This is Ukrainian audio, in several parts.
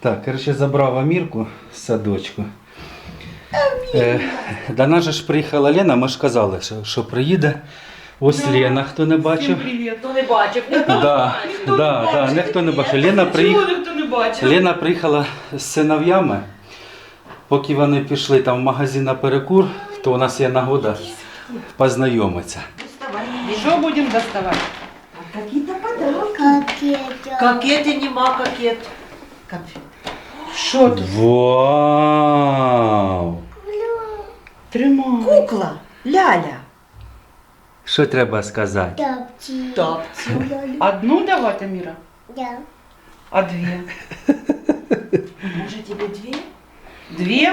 Так, коротше, забрав Амірку з садочку. Е, до нас же ж приїхала Лена, ми ж казали, що, що приїде. Ось Лена, хто не бачив. привіт. Хто не бачив, ніхто не Да, бачив. да, да, ніхто не бачив. Лена, Чого приїх... ніхто не бачив? Лена приїхала з синов'ями. Поки вони пішли там в магазин на перекур, то у нас є нагода познайомитися. Що будемо доставати? Какие-то подарки. Какие-то. Какети нема какет. Конфет. Що тут? Вау! Тримай. Кукла. Ляля. Що треба сказати? Тапки. Тапці. Одну давати, Міра? Да. А дві? Може тебе дві? Дві?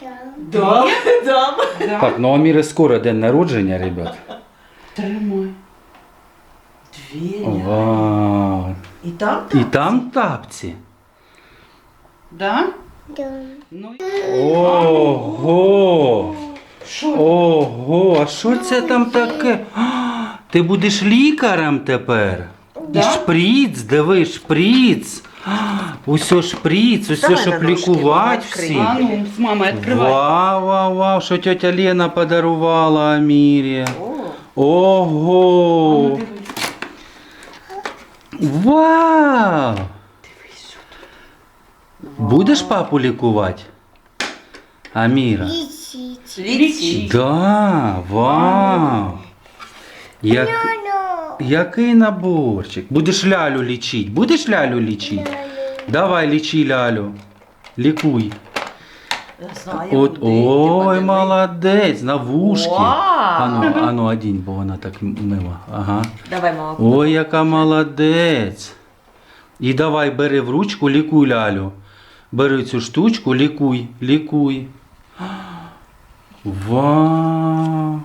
Да. Да. Дам. Да. Так, ну у Аміри скоро день народження, ребят. Тримай. Вау! І там І там тапці. Да? Да. Ну, Ого! що? Ого, а що це там таке? А, Ти будеш лікарем тепер? Да? І шприц, диви, шприц. А, Усьо шприц, усьо, Давай щоб на ножки, лікувати мама, відкрий. А ну. Вау, вау, вау, що тетя Лена подарувала Амірі. О, А ну, Ого! Вау! дивись сюди. Будеш папу лікувати? Аміра? Лічі. Да, вау! Як... Який наборчик? Будеш лялю лічити? Будеш лялю лічити? Давай лічи лялю. Лікуй. Я знаю, От, куди. Ой, подивись. молодець, на вушки. Вау! Ану, ану, одінь, бо вона так мила. Ага. Давай, мама. Ой, яка молодець. І давай бери в ручку, лікуй лялю. Бери цю штучку, лікуй, лікуй. Вау.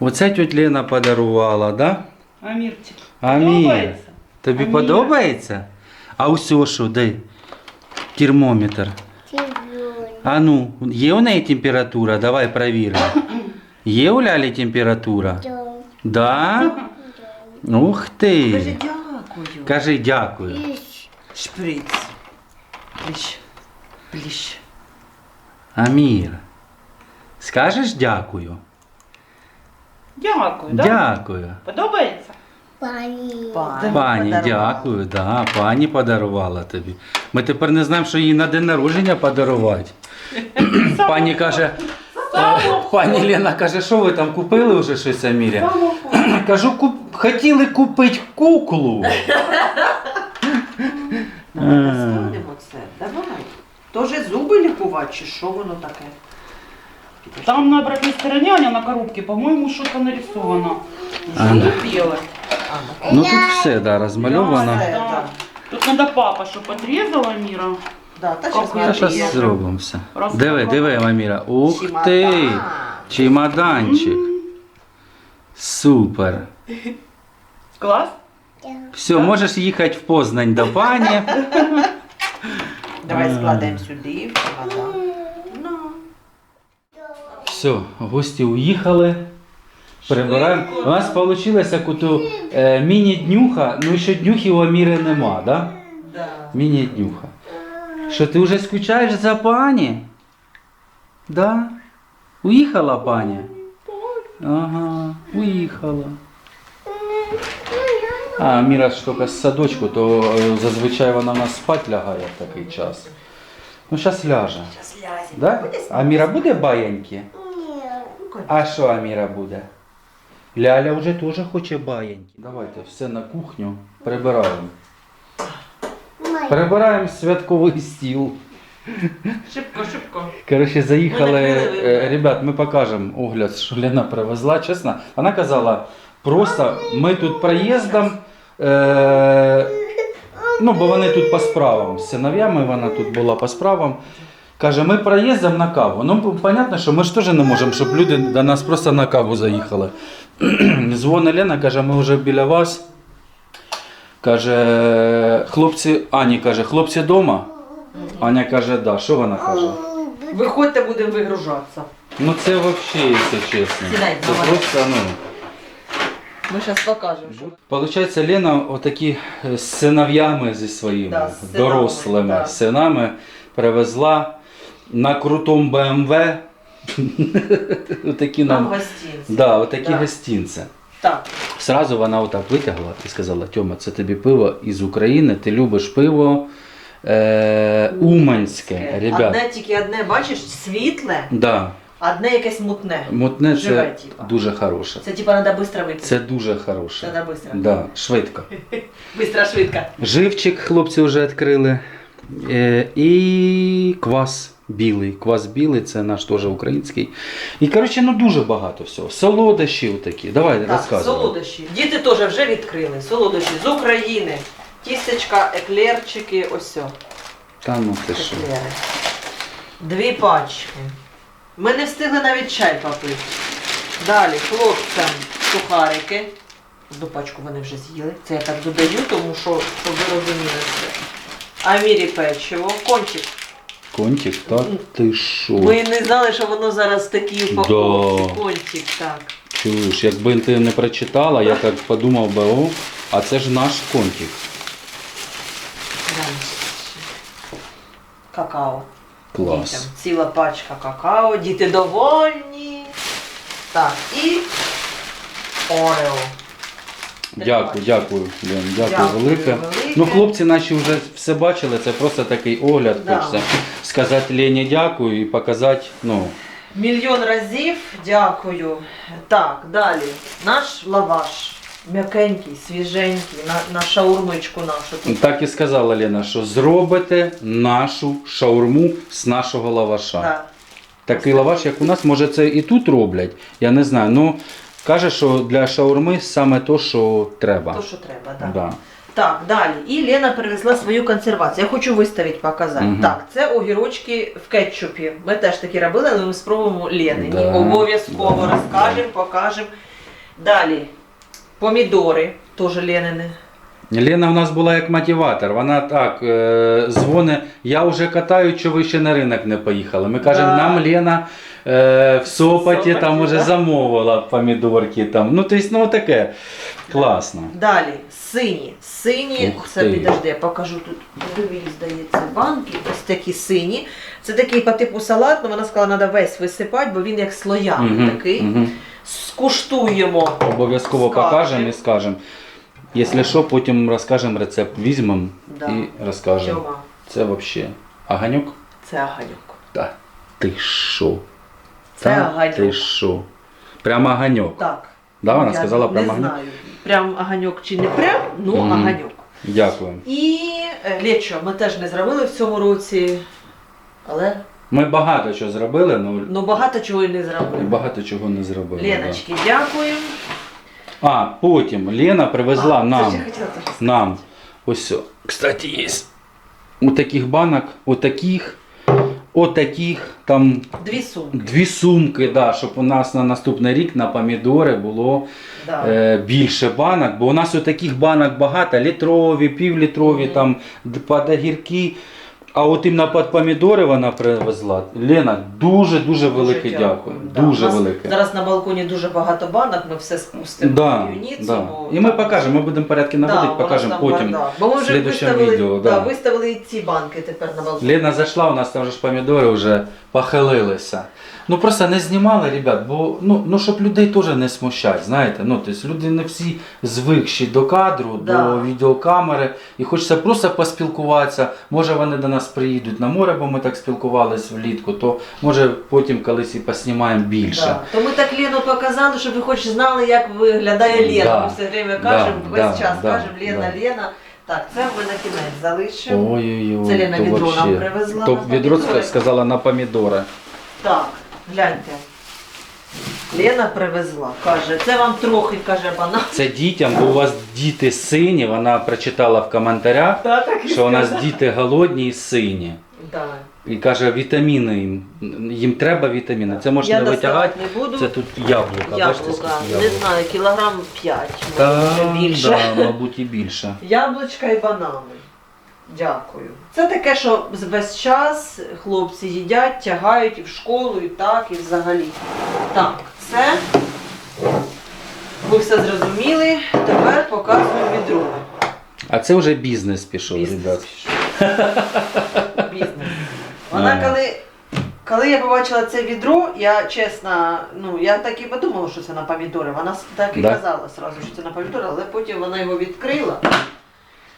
Оце тьоть Лена подарувала, да? Амірчик. Амір. Подобається? Тобі Амір. подобається? А усьо що, де? Термометр. А ну, є у неї температура? Давай перевіримо. Є у Лялі температура? Да. Да? Ух Кажи дякую. Кажи дякую. Шприц. Пліщ. Пліщ. Амір. Скажеш дякую? Дякую, да? Дякую. Подобається? Пани. Пані. Пані, дякую, да, пані подарувала тобі. Ми тепер не знаємо, що їй на день народження подарувати. Пані каже, пані Лена каже, що ви там купили вже щось Амірі? Кажу, куп... хотіли купити куклу. Давай Е. це. Давай. Тоже зуби лікувати, чи що воно таке? Там на обратной стороне, а не на коробке, по-моему, что-то нарисовано. Ну тут все, да, розмальовано. Да. да. Тут надо папа, чтобы подрезала Мира. Да, та щас Та зараз зробимо все. Диви, диви, Маміра. Ух Чемодан. ти! Чемоданчик. Супер. Класс? Да. Все, можеш їхати в Познань до пані. Давай складемо сюди, в. Ну. Все, гості уїхали. Прибираємо. У нас вийшло як ото е, міні-днюха, ну ще днюхи у Аміри нема, да? Да. Міні-днюха. Що ти вже скучаєш за пані? Да? Уїхала пані? Ага, уїхала. А, Міра ж тільки з садочку, то е, зазвичай вона в нас спать лягає в такий час. Ну, зараз ляже. Да? А Міра буде баєньки? Нет. А що Аміра буде? Ляля вже теж хоче баєньки. Давайте все на кухню прибираємо. Прибираємо святковий стіл. Шибко, шибко. Коротше, заїхали. Е. Ребят, ми покажемо огляд, що Лена привезла. Чесно, вона казала, просто ми тут проїздом. Е, ну, бо вони тут по справам. З синов'ями вона тут була по справам. Каже, ми проїздом на каву. Ну, понятно, що ми ж теж не можемо, щоб люди до нас просто на каву заїхали. Дзвонить Лена, каже, ми вже біля вас. Каже, хлопці, Ані каже, хлопці вдома? Аня каже, да. Що вона каже? Виходьте, будемо вигружатися. Ну це взагалі, якщо чесно. Сідай, це давай. просто, ну. Ми зараз покажемо. Що... Получається, Лена отакі е, з синов'ями зі своїми Да, з синами, дорослими да. синами привезла на крутому БМВ. Отакі Нам нам. гостинці. Да, отакі Да. гостинці. Так, Сразу вона отак витягла і сказала: Тьома, це тобі пиво із України, ти любиш пиво е, уманське. Ребят. одне тільки одне, бачиш, світле, Да. одне якесь мутне. Мутне Живе, це типа. дуже хороше. Це типа треба швидко випити. Це дуже хороше. Треба швидко. Да, швидко. Быстро, швидко. Живчик хлопці вже відкрили. Е, і квас білий. Квас білий це наш теж український. І коротше, ну дуже багато всього. Солодощі такі. Давай Так, розказуй. солодощі. Діти теж вже відкрили. Солодощі з України. Тістечка, еклерчики, ось все. Та ну ти що. Еклери. Дві пачки. Ми не встигли навіть чай попити. Далі хлопцям сухарики. Одну пачку вони вже з'їли. Це я так додаю, тому що, щоб ви розуміли це. Амірі печиво, кончик. Контик, так ти що? Ми не знали, що воно зараз в такій упаковці. Да. Кончик, так. Чуєш, якби ти не прочитала, я так подумав би, о, а це ж наш контик. Какао. Клас. Дітям. Ціла пачка какао, діти довольні. Так, і Орео. Дякую, дякую, Лен, дякую, Дякую велике. велике. Ну, хлопці наші вже все бачили, це просто такий огляд. Да. Хочеться сказати Лені дякую і показати, ну, Мільйон разів дякую. Так, далі. Наш лаваш. М'якенький, свіженький, на, на шаурмичку нашу. Тут. так і сказала Лена, що зробите нашу шаурму з нашого лаваша. Да. Такий лаваш, як у нас, може це і тут роблять, я не знаю. Ну, каже, що для шаурми саме то, що треба. То, що треба, так. Да. Так, далі. І Лена привезла свою консервацію. Я хочу виставити, показати. Мгм. Так, це огірочки в кетчупі. Ми теж такі робили, але ми спробуємо Лени. Да. Обов'язково розкажемо, покажемо. Далі. Помідори, теж Ленини. Лена у нас була як мотиватор. Вона так е, дзвонить, я вже катаю, що ви ще на ринок не поїхали. Ми кажемо, Да. нам Лена е, в Сопоті там уже замовила помідорки. Там. Ну, тобто, ну таке. Класно. Далі, сині. Сині, Ух це ти. підожди, я покажу тут дві, здається, банки. Ось такі сині. Це такий по типу салат, але вона сказала, треба весь висипати, бо він як слоями Мгм, такий. мгм. Скуштуємо. Обов'язково Скажемо. покажемо і скажемо. Якщо що, потім розкажемо рецепт, візьмемо Да. і розкажемо. Тьома, Це взагалі. Аганюк? це аганьок. Та ти що? Це Та аганьок. Ти що? Прямо аганьок. Так. Да, вона Я сказала не прямо аганьок? знаю, прям аганьок чи не прям, ну Мгм. аганьок. Дякую. І е, лечо ми теж не зробили в цьому році, але Ми багато чого зробили, ну ну багато чого і не зробили. багато чого не зробили. Леночки, дякую. А, потім Лена привезла А, це нам, ж я хотіла теж сказати. нам ось. все. Кстати, є. У таких банок, отаких, отаких, там Дві сумки. дві сумки, да, щоб у нас на наступний рік на помідори було Да. е, більше банок, бо у нас отаких таких банок багато, літрові, півлітрові, Мгм. там д- під огірки. А от іменно під помідори вона привезла. Лена, дуже-дуже велике дякую. Да, Дуже у нас велике. Зараз на балконі дуже багато банок, ми все спустимо Да, в юніцю. да. бо І ми покажемо, ми будемо порядки наводити, да, покажемо потім. бардак. Бо ми в вже виставили, відео, да. да. виставили і ці банки тепер на балконі. Лена зайшла, у нас там вже ж помідори вже похилилися. Ну просто не знімали, ребят, бо ну, ну щоб людей теж не смущати, знаєте. Ну, тобто люди не всі звикші до кадру, Да. до відеокамери. І хочеться просто поспілкуватися. Може вони до нас приїдуть на море, бо ми так спілкувалися влітку, то може потім колись і поснімаємо більше. Да. То ми так Лену показали, щоб ви хоч знали, як виглядає Лена. Да. Ми все время кажемо, Да, весь да, час да, кажемо Лена, да. Лена. Так, це ми на кінець залишимо. Ой-ой-ой, Це Лена відро нам привезла То відро сказала на помідори. Так, гляньте. Лена привезла, каже, це вам трохи, каже банан. Це дітям, бо у вас діти сині, вона прочитала в коментарях, Та, так і що у нас діти голодні і сині. Да. І каже, вітаміни їм. Їм треба вітаміни. Це можна Я не витягати. доставати не буду. Це тут яблука. Бачите, Яблука, не яблук? знаю, кілограм 5, Та, більше. да, мабуть, і більше. Яблучка і банани. Дякую. Це таке, що весь час хлопці їдять, тягають і в школу, і так, і взагалі. Так, це Ви все зрозуміли. Тепер показую відро. А це вже бізнес пішов, Бізнес. ребят. Бізнес. Вона коли. Коли я побачила це відро, я чесно, ну я так і подумала, що це на помідори. Вона с- так і Да? казала сразу, що це на помідори, але потім вона його відкрила.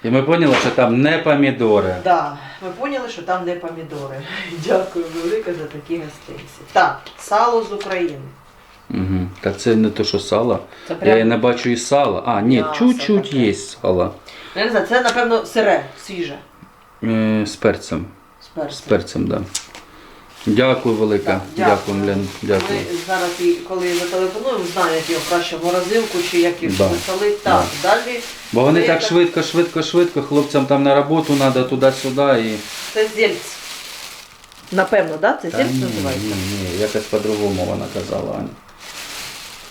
І ми поняли, що там не помідори. Да, ми поняли, що там не помідори. Дякую велике за такі гостинці. Так, сало з України. Угу. Та це не то, що сало. Це Я і не бачу і сала. А, ні, чуть-чуть є сало. я не знаю, це напевно сире, свіже. Е, з перцем. З перцем. перцем, так. Да. Дякую велике. Дякую, Лен. Дякую. Ми зараз, і коли зателефонуємо, як його краще в морозилку чи як його Да. посолити. Так, далі Бо вони так швидко, швидко, швидко, хлопцям там на роботу треба туди-сюди і. це зельць. Напевно, да? Це Та зельць ні, називається? ні, ні, якось по-другому вона казала, Аня.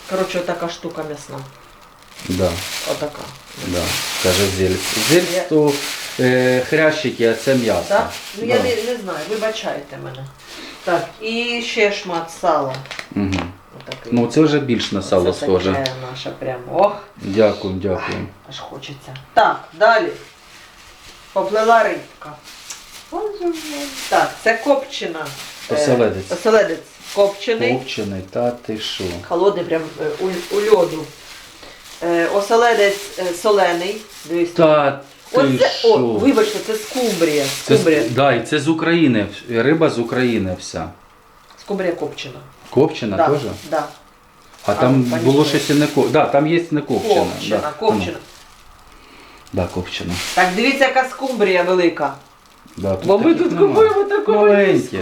Коротше, така штука м'ясна. Да, Отака. да. Каже зельць. Зельць Я- то е, хрящики, а це м'ясо. Так? Ну я Да. не, не знаю, вибачайте мене. Так, і ще шмат сала. Угу. Отакий. Ну це вже більш на сало Це схоже. таке наше прямо. Ох, Дякую, дякую. аж хочеться. Так, далі. Поплила рибка. Так, це копчена. е, Оселедець. Оселедець копчений. Копчений, та ти що? Холодний прям е, у, у льоду. Е, оселедець е, солений. Дивись. Та Оце, що? о, вибачте, це скумбрія. Це, Скумбрія, з- да, і це з України. Риба з України вся. скумбрія копчена. Копчена Да, теж? да. А А, там понюхай. було щось і не копчена. Да, там є не копчена. Копчена, да. копчена. Да, копчена. Так, дивіться, яка скумбрія велика. Да, Бо ми таких тут нема. купуємо таку Маленькі.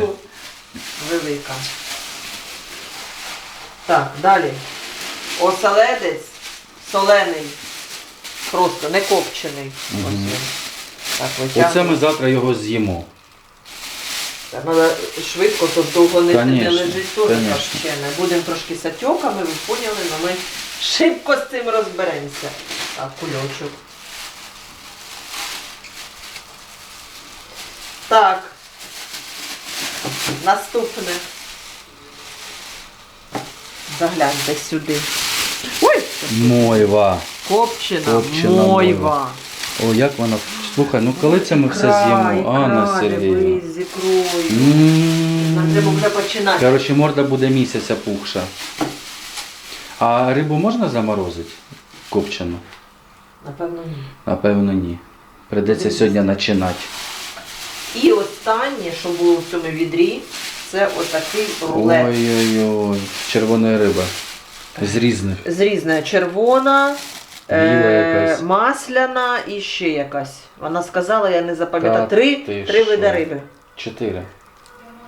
Велика. Так, далі. Оселедець солений. Просто не копчений. Ось він. Так, Оце ми завтра його з'їмо. Так, треба швидко, то довго не, не Конечно, лежить теж конечно. копчене. Будемо трошки з отеками, ви поняли, але ми шибко з цим розберемося. Так, кульочок. Так. Наступне. Загляньте сюди. Ой! Мойва. Копчена, Копчена мойва. О, як вона. Слухай, ну коли це ми все з'їмо? Анна Сергіївна. Нам треба вже починати. Коротше, морда буде місяця пухша. А рибу можна заморозити? Копчену? Напевно, ні. Напевно, ні. Придеться сьогодні починати. І останнє, що було в цьому відрі, це отакий рулет. Ой-ой-ой, червоної риби. З різних. З різної червона, е, масляна і ще якась. Вона сказала, я не запам'ятала. Та Три, ти три що? види риби. Чотири.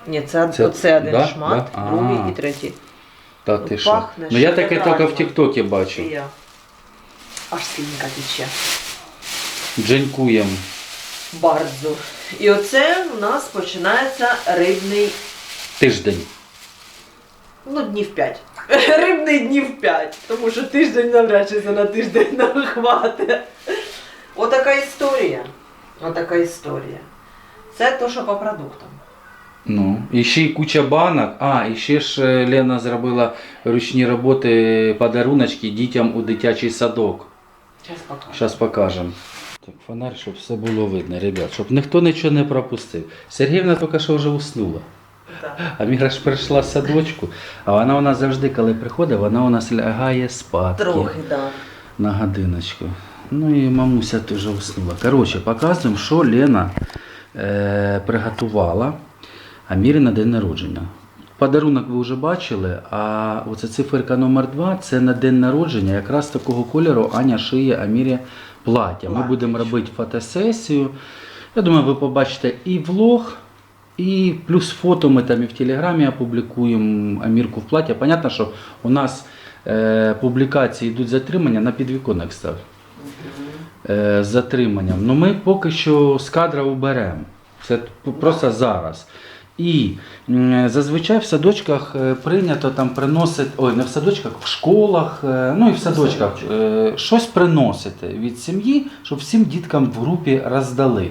Ні, це, Це- оце один да? шмат, Да? другий А. і третій. Та Ну, ти що? пахне Ну я таке тільки в Тіктокі І бачив. я. Аж слінка тече. Дженькуєм. Бардзо. І оце у нас починається рибний, Тиждень. Ну, днів п'ять. Рибний днів п'ять. Тому що тиждень навряд чи це на тиждень нам хватить. Отака історія. Отака історія. Це то, що по продуктам. Ну, і ще й куча банок. А, і ще ж е, Лена зробила ручні роботи, подаруночки дітям у дитячий садок. Зараз покажу. Зараз покажемо. Так, фонарь, щоб все було видно, ребят, щоб ніхто нічого не пропустив. Сергіївна тільки що вже уснула. А Міра ж прийшла з садочку, а вона у нас завжди, коли приходить, вона у нас лягає спати Трохи, так. Да. на годиночку. Ну і мамуся теж уснула. Коротше, показуємо, що Лена е, приготувала Амірі на день народження. Подарунок ви вже бачили, а оця циферка номер 2 це на день народження. Якраз такого кольору Аня шиє Амірі плаття. Ми будемо робити фотосесію. Я думаю, ви побачите і влог, і плюс фото ми там і в Телеграмі опублікуємо Амірку в платі. Понятно, що у нас е, публікації йдуть затримання на підвіконник став. Е, затриманням. Ну ми поки що з кадра уберемо. Це просто зараз. І зазвичай в садочках е, прийнято там приносити, ой, не в садочках, в школах, е, ну і в садочках е, щось приносити від сім'ї, щоб всім діткам в групі роздали.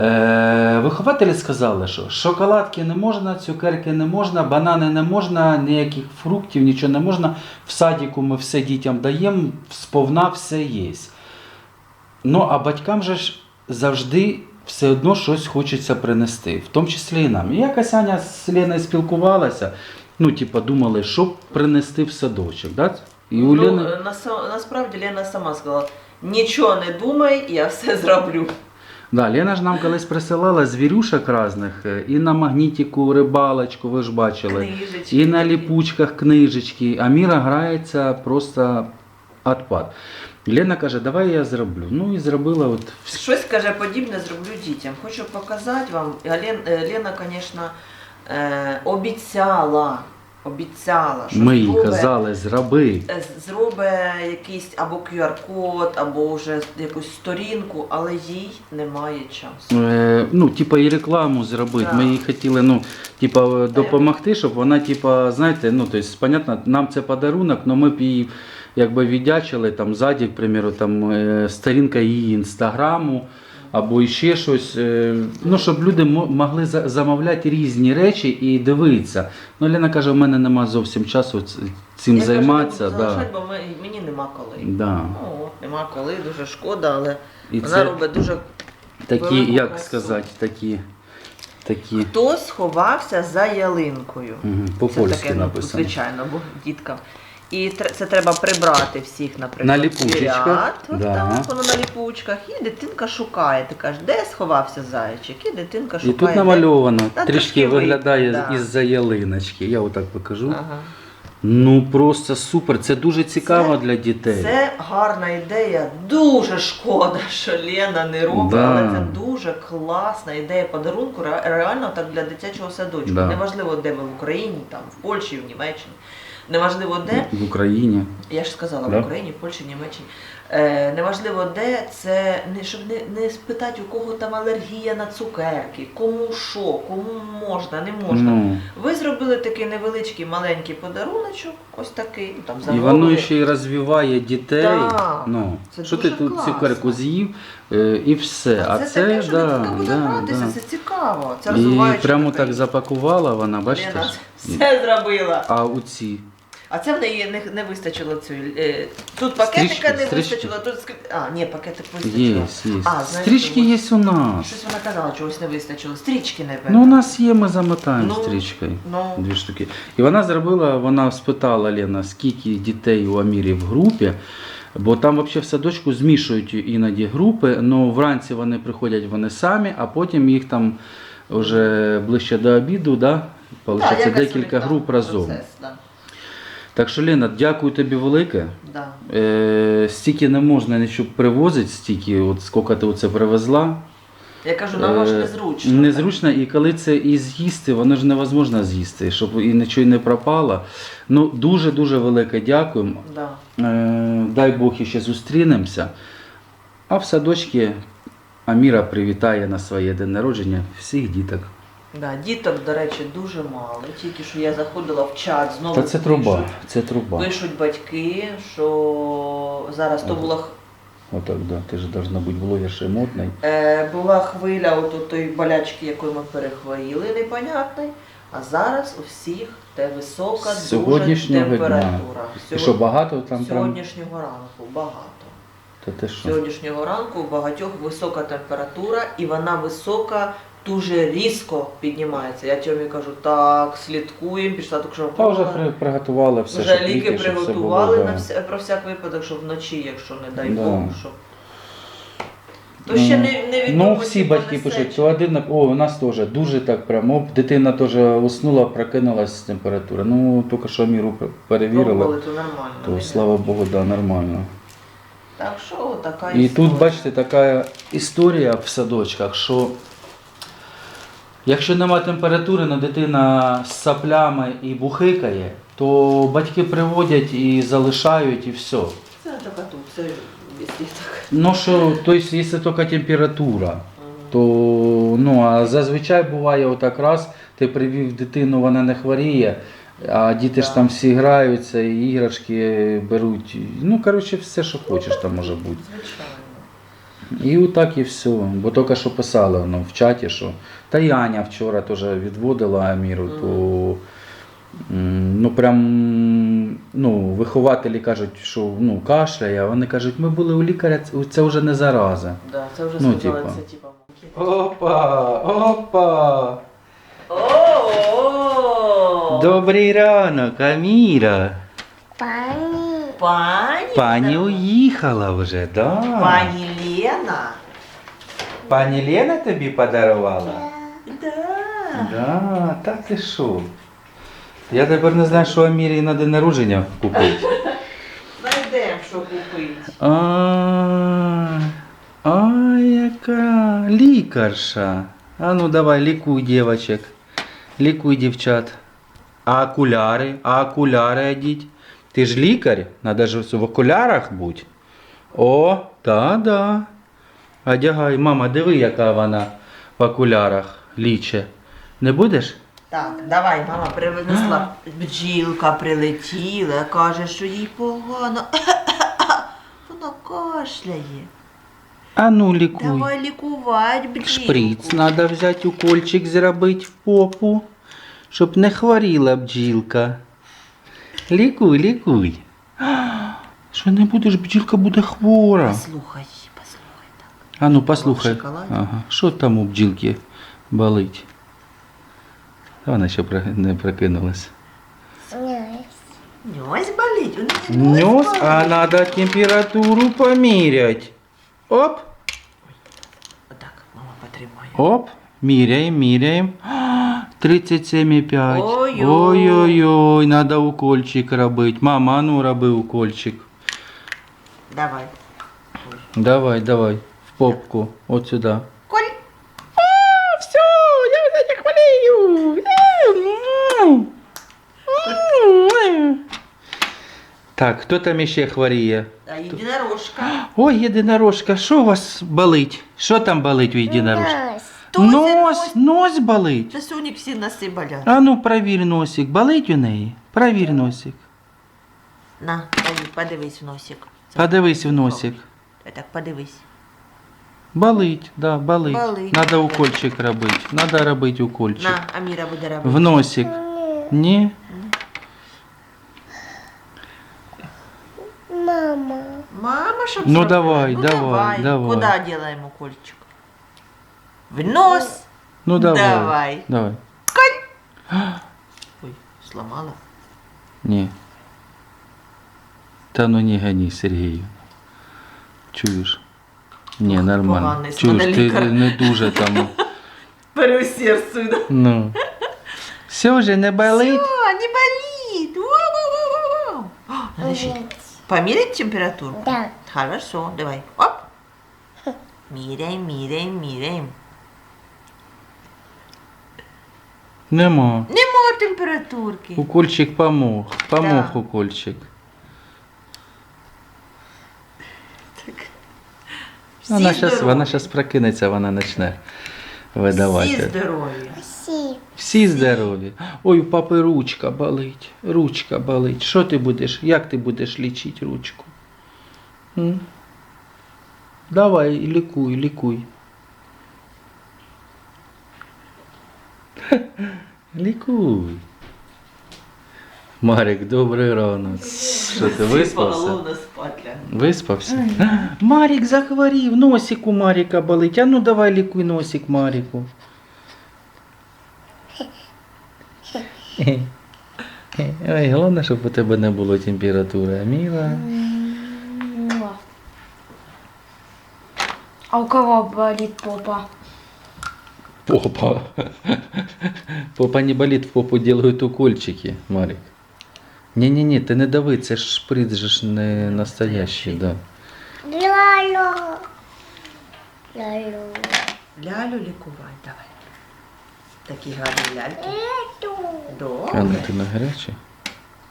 Е, вихователі сказали, що шоколадки не можна, цукерки не можна, банани не можна, ніяких фруктів, нічого не можна. В садіку ми все дітям даємо, сповна все є. Ну, а батькам же ж завжди все одно щось хочеться принести, в тому числі і нам. І якось Аня з Леною спілкувалася, ну, типа, думали, що принести в садочок. Да? І у Ну, Лени... насправді Лена сама сказала, нічого не думай, я все зроблю. Да, Лена ж нам колись присилала звірюшок різних, е, і на магнітику рибалочку, ви ж бачили, Книжечки. і на ліпучках книжечки. А Міра грається просто отпад. Лена каже, давай я зроблю. Ну і зробила от Щось каже подібне зроблю дітям. Хочу показати вам. Е, Лена, звісно, е, обіцяла, обіцяла, що ми їй зробить- казали, зроби. е, зробить якийсь або QR-код, або вже якусь сторінку, але їй немає часу. Е, ну, типа і рекламу зробити. Да. Ми їй хотіли, ну, типа, допомогти, щоб вона, типа, знаєте, ну, тобто, понятно, нам це подарунок, але ми б її якби віддячили там ззаді, к примеру, там е, сторінка її інстаграму. Або ще щось, е, ну щоб люди могли замовляти різні речі і дивитися. Ну, Лена каже, в мене нема зовсім часу цим Я займатися. не буду да. залишати, бо мені нема коли. Да. Ну, нема коли, дуже шкода, але І вона це робить дуже такі, як красу. сказати, такі, такі Хтось сховався за ялинкою. угу, Це по-польськи таке, ну, написано. звичайно, бо діткам. І це треба прибрати всіх, наприклад, На ліпучечках, в ряд, от да. так, воно на ліпучках, і дитинка шукає. Ти кажеш, де сховався зайчик? І дитинка І шукає. тут де- намальовано, Та трішки виглядає да. із-за ялиночки. Я отак покажу. Ага. Ну просто супер. Це дуже цікаво Це- для дітей. Це гарна ідея. Дуже шкода, що Лена не робить, Да. але це дуже класна ідея подарунку. ре- Реально так для дитячого садочку. Да. Неважливо, де ми в Україні, там в Польщі, в Німеччині. Неважливо де. В Україні. Я ж сказала Да. в Україні, Польщі, Німеччині. Е, неважливо де, це не щоб не, не спитати, у кого там алергія на цукерки, кому що, кому можна, не можна. Ну, Ви зробили такий невеличкий маленький подаруночок, ось такий, ну, там і воно ще й розвиває дітей. Да. Ну, Це що дуже ти тут класно. цукерку з'їв е, і все. А А, це, це, таке, що да, дитинка буде да, гратися, да. це цікаво. Це І розвиваюча прямо така так запакувала вона, бачите? Лена все зробила. А у ці. А це в неї не, не вистачило цієї. Е, тут пакетика не стрічки. вистачило, тут ск- А, ні, пакетик вистачило. Є, є. А, знаєш, Стрічки є у нас. Щось вона казала, чогось не вистачило. Стрічки не Ну, у нас є, ми замотаємо Ну, стрічкою. Ну, Дві штуки. І вона зробила, вона спитала Лена, скільки дітей у Амірі в групі. Бо там взагалі в садочку змішують іноді групи, але вранці вони приходять вони самі, а потім їх там вже ближче до обіду, да? Получається, якось у декілька там груп разом. процес, да. Так що, Лена, дякую тобі велике. Да. Е, стільки не можна нічого привозити, стільки, от скільки ти оце привезла. Я кажу, нам аж Е, незручно. Незручно, і коли це і з'їсти, воно ж невозможно з'їсти, щоб і нічого не пропало. Ну, дуже-дуже велике дякую. Да. Е, дай Бог іще зустрінемося. А в садочці Аміра привітає на своє день народження всіх діток. Да. Діток, до речі, дуже мало. Тільки що я заходила в чат, знову Та це труба, пишуть, це труба. пишуть батьки, що зараз то була Отак, да. Ти ж должна бути блогершою модною. Е, була хвиля от тої болячки, якою ми перехворіли, непонятної. А зараз у всіх те висока З сьогоднішнього дуже дня. температура. І що багато там прям? Сьогоднішнього ранку багато. Та ти що? Сьогоднішнього ранку у багатьох висока температура, і вона висока дуже різко піднімається. Я Тьомі кажу, так, слідкуємо, пішла так, що Та вже при, приготували все, вже щоб ліки щоб все приготували було, на да. вся, про всяк випадок, щоб вночі, якщо не дай Да. Бог, щоб. То ще не, не відомо, Ну, всі чи батьки понесе, пишуть, чи- то один, о, у нас теж дуже так прямо. Дитина теж уснула, прокинулась температура. Ну, тільки що міру перевірили, Пробували, то нормально. то слава Богу, да, нормально. Так що така І тут, бачите, така історія в садочках, що якщо нема температури, але дитина з саплями і бухикає, то батьки приводять і залишають, і все. Це така тут, це так. Ну що, тобто, якщо тільки температура, то ну, а зазвичай буває отак раз, ти привів дитину, вона не хворіє, а діти ж там всі граються, і іграшки беруть. Ну, коротше, все, що хочеш, там може бути. Звичайно. І отак і все. Бо тільки що писали воно в чаті, що. Та й Аня вчора теж відводила Аміру, то ну прям ну, вихователі кажуть, що ну, кашляє, а вони кажуть, ми були у лікаря, це- вже не зараза. Да, це вже Ну, сказали, типа. це типа. Опа, опа! О! Добрий ранок, Аміра. Пані. Пані. Пані уїхала вже, да? Пані Лена. Пані Лена тобі подарувала? Да. Да, та ти що? Я тепер не знаю, що Амірі на день народження купити. Знайдемо, що купити. А, а, яка лікарша. А ну давай, лікуй дівчаток. Лікуй дівчат. А окуляри? А окуляри одіть. Ти ж лікар, треба ж в окулярах бути. О, да-да. Одягай, мама, диви, яка вона в окулярах ліче. Не будеш? Так, давай, мама принесла. Бджілка прилетіла, каже, що їй погано. Вона кашляє. А ну лікуй. Давай лікувати бджілку. Шприц треба взяти, укольчик зробити в попу, щоб не хворіла бджілка. Лікуй, лікуй. Що не будеш, бджілка буде хвора. Послухай, послухай так. А ну послухай. В шоколаді? Ага. Що там у бджілки болить? Та Вона ще про- не прокинулась. Ньось болить. У неї Нес, болить. а треба температуру поміряти. Оп, Отак, мама потримає. оп. Міряємо, міряємо. 37,5. Ой-ой. Ой-ой-ой, надо укольчик робити. Мама, а ну роби укольчик. Давай. Давай, давай. В попку. От сюди. Коль. все, я вже не хвалію. Так, хто там ще хворіє? А єдинорожка. Ой, єдинорожка, що у вас болить? Що там болить у єдинорожки? Нос. Тузя, Нос, нос болить. Та сьогодні всі носи болять. А ну провір носик. Болить у неї? Провір носик. На, Давид, подивись в носик. Це- Подивись в носик. Так, подивись. Болить, да, болить. Болить. Надо укольчик робити. Надо робити укольчик. На, Аміра буде робити. В носик. Ні? Мама. Мама, щоб Ну, зробила. давай, ну, давай, давай. Куда делаем укольчик? В нос. Ну давай. Давай. Давай. Ой, сломала. Ні. Та ну не гони, Сергію. Чуєш? Ні, Ох, нормально. поганий Чуєш, ти лікар. не дуже там. Переусердствуй. да? Ну. Все вже не болить? О, не болит. Воу-воу-воу-воу. О, Надо еще померить температуру? Да. Хорошо, давай. Оп. Меряем, меряем, меряем. Нема. Нема температурки. Укольчик помог. Помог Да. укольчик. Всі Вона щас, здорові. вона щас прокинеться, вона почне видавати. Всі здорові. Всі. Всі здорові. Ой, у папи ручка болить. Ручка болить. Що ти будеш? Як ти будеш лічити ручку? М? Давай, лікуй, лікуй. Лікуй. Марик, добрий ранок. Що ти виспався? Виспався? Марік захворів, носик у Маріка болить. А ну давай лікуй носик Маріку. Ой, головне, щоб у тебе не було температури, а міла. А у кого болит попа? Попа. Попа не болит, в попу делают укольчики, Марик. Не-не-не, ти не дави, це ж шприц же ж не настоящий, да. Ляло. Ляло. Лялю лікувати, давай. Такі гарні ляльки. Ету. А Добре. ну ти на гарячий?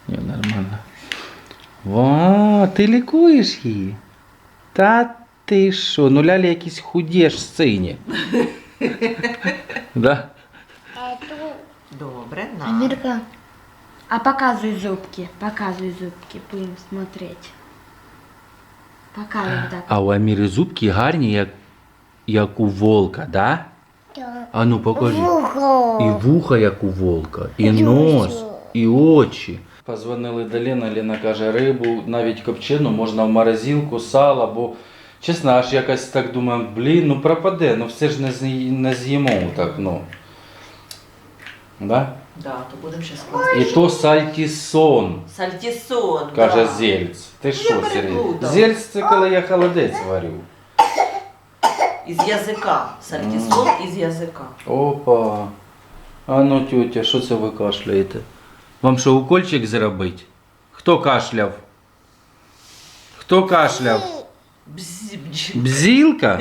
Ні, нормально. Ва, ти лікуєш її? Та ти що? Ну лялі якісь худі ж сині. Да? Ету. Добре, на. Амирка, а показывай зубки, показывай зубки, будем смотреть. Показывай так. А у Аміри зубки гарні, як, як у волка, да? Да. А ну покажи. І Вухо. вуха, як у волка, і І нос, очі. і очі. Позвонили до Ліни, Ліна каже, рибу, навіть копчену, можна в морозилку, сало, бо чесно, аж якось так думаю, блін, ну пропаде, ну все ж не, з'ї- не з'їмо так, ну. Да? Да, то будемо ще складати. І то сальтісон, Сальтісон. каже да. Зельц. Ти що, Сергій? переплутав. Зельц це коли я холодець варю. Із язика. Сальтісон із язика. Опа. А ну, тютя, що це ви кашляєте? Вам що, укольчик зробить? Хто кашляв? Хто кашляв? Бзі, бзі. Бзілка?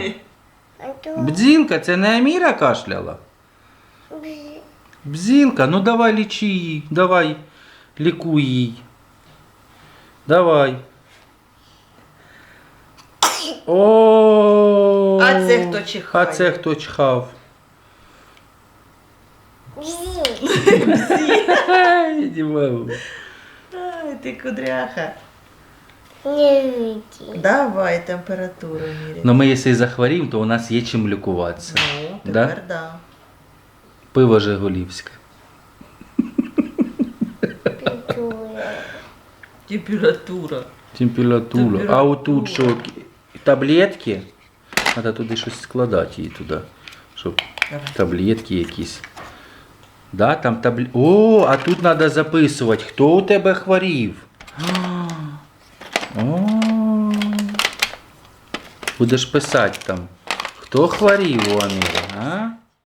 А то Бдзілка, це не Аміра кашляла? Бзілка, ну давай лічи її, давай, лікуй її. Давай. О. А це хто чихає? А це хто чхав? Іди, мама. Ай, ти кудряха. не види. Давай температуру міряй. Ну ми, якщо і захворіємо, то у нас є чим лікуватися. Ну, Да? тепер да. Пиво Жигулівське. Температура. Температура. А отут що? Таблетки? Треба туди щось складати її туди. Щоб таблетки якісь. Да, там таблі... О, а тут треба записувати, хто у тебе хворів. О, Будеш писати там, хто хворів у Аміра.